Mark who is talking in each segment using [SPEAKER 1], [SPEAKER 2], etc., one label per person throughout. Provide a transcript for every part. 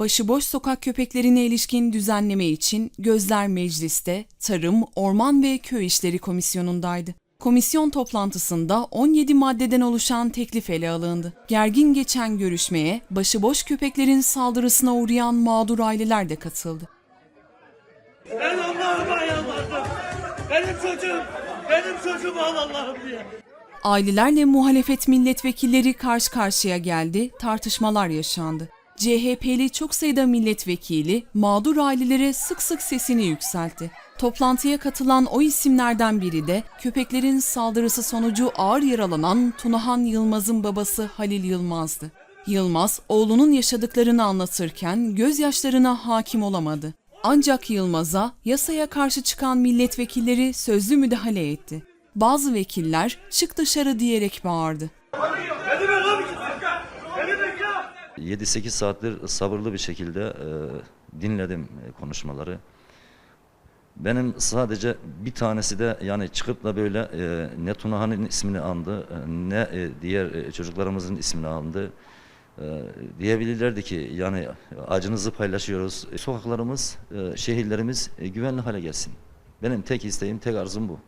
[SPEAKER 1] Başıboş sokak köpeklerine ilişkin düzenleme için gözler mecliste, Tarım, Orman ve Köy İşleri Komisyonu'ndaydı. Komisyon toplantısında 17 maddeden oluşan teklif ele alındı. Gergin geçen görüşmeye başıboş köpeklerin saldırısına uğrayan mağdur aileler de katıldı.
[SPEAKER 2] Ben Allah'ıma yalvardım. Benim çocuğum, benim çocuğum al Allah'ım diye.
[SPEAKER 1] Ailelerle muhalefet milletvekilleri karşı karşıya geldi, tartışmalar yaşandı. CHP'li çok sayıda milletvekili mağdur ailelere sık sık sesini yükseltti. Toplantıya katılan o isimlerden biri de köpeklerin saldırısı sonucu ağır yaralanan Tunahan Yılmaz'ın babası Halil Yılmaz'dı. Yılmaz oğlunun yaşadıklarını anlatırken gözyaşlarına hakim olamadı. Ancak Yılmaz'a yasaya karşı çıkan milletvekilleri sözlü müdahale etti. Bazı vekiller çık dışarı diyerek bağırdı.
[SPEAKER 2] Beni
[SPEAKER 3] 7-8 saattir sabırlı bir şekilde e, dinledim e, konuşmaları. Benim sadece bir tanesi de yani çıkıp da böyle e, ne Tunahan'ın ismini andı e, ne e, diğer e, çocuklarımızın ismini andı. E, diyebilirlerdi ki yani acınızı paylaşıyoruz. Sokaklarımız, e, şehirlerimiz e, güvenli hale gelsin. Benim tek isteğim, tek arzum bu.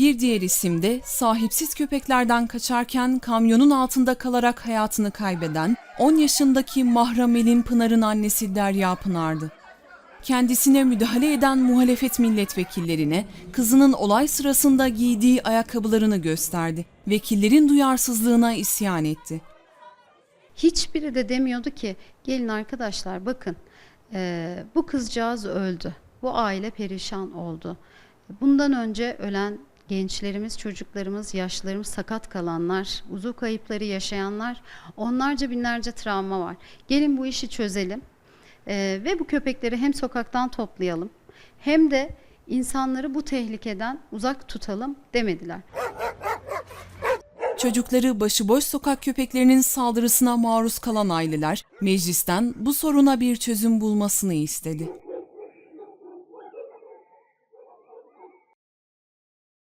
[SPEAKER 1] Bir diğer isim de sahipsiz köpeklerden kaçarken kamyonun altında kalarak hayatını kaybeden 10 yaşındaki Mahram Elin Pınar'ın annesi Derya Pınar'dı. Kendisine müdahale eden muhalefet milletvekillerine kızının olay sırasında giydiği ayakkabılarını gösterdi. Vekillerin duyarsızlığına isyan etti.
[SPEAKER 4] Hiçbiri de demiyordu ki gelin arkadaşlar bakın eee, bu kızcağız öldü. Bu aile perişan oldu. Bundan önce ölen gençlerimiz, çocuklarımız, yaşlılarımız, sakat kalanlar, uzuv kayıpları yaşayanlar, onlarca binlerce travma var. Gelin bu işi çözelim Eee, ve bu köpekleri hem sokaktan toplayalım hem de insanları bu tehlikeden uzak tutalım demediler.
[SPEAKER 1] Çocukları başıboş sokak köpeklerinin saldırısına maruz kalan aileler meclisten bu soruna bir çözüm bulmasını istedi.